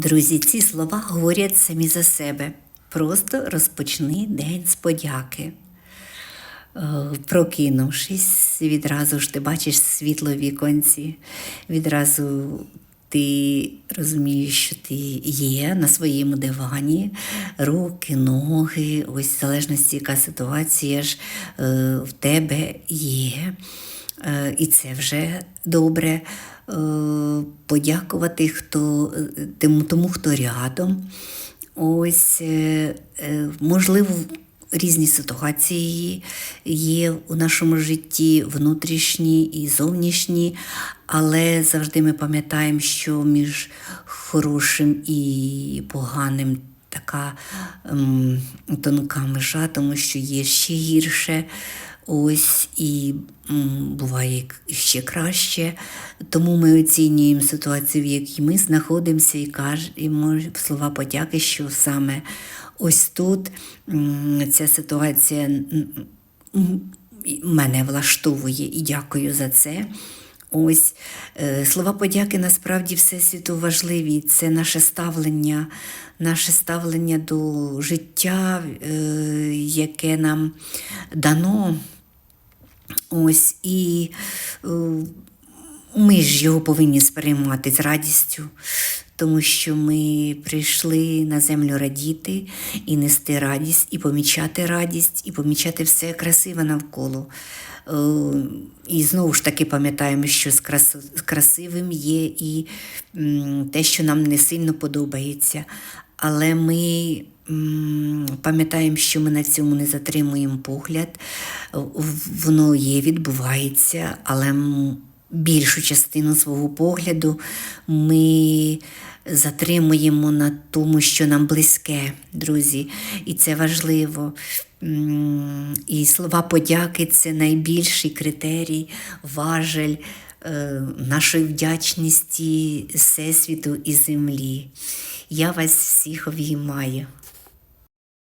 Друзі, ці слова говорять самі за себе. Просто розпочни день з подяки. Е, Прокинувшись, відразу ж ти бачиш світло в віконці, відразу ти розумієш, що ти є на своєму дивані, руки, ноги, ось в залежності, яка ситуація ж е, в тебе є. Е, І це вже добре. Е, Подякувати хто, тому, хто рядом. Ось, е, можливо, різні ситуації є у нашому житті, внутрішні і зовнішні, але завжди ми пам'ятаємо, що між хорошим і поганим така ем, тонка межа, тому що є ще гірше. Ось і буває ще краще. Тому ми оцінюємо ситуацію, в якій ми знаходимося, і кажемо слова подяки, що саме ось тут ця ситуація мене влаштовує і дякую за це. Ось е, слова подяки насправді всесвіту важливі. Це наше ставлення, наше ставлення до життя, е, яке нам дано. Ось і е, ми ж його повинні сприймати з радістю, тому що ми прийшли на землю радіти і нести радість, і помічати радість, і помічати все красиве навколо. Е, І знову ж таки пам'ятаємо, що з крас- красивим є і те, що нам не сильно подобається. Але ми пам'ятаємо, що ми на цьому не затримуємо погляд. Воно є, відбувається, але більшу частину свого погляду ми затримуємо на тому, що нам близьке, друзі, і це важливо. І слова подяки це найбільший критерій, важель е, нашої вдячності Всесвіту і землі. Я вас всіх обіймаю.